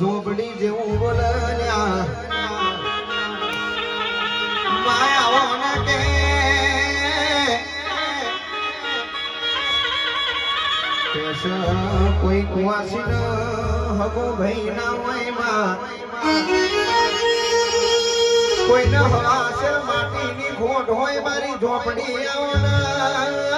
ઝોપડી જેવું બોલ્યા માયાઓને કે. કોઈ કુવાસી ન હગો ભાઈ ના હોયમાં કોઈ ન હવાસર માટીની ખોટ હોય મારી ઝોપડી આવના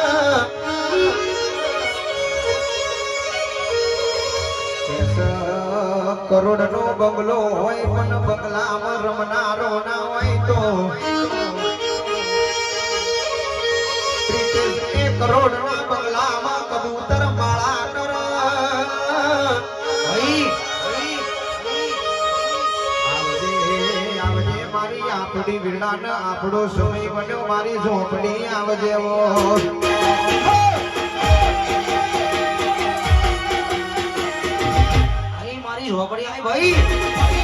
કરોડ નો બંગલો હોય, પણ બંગલામાં રમનારો ના હોય તો કરોડ ના બંગલામાં કબૂતર માળા કર. આવજે મારી આપડી વીણા આપણો સમય બન્યો, મારી ઝોપડી આવજે અરે મારી આવી ભાઈ.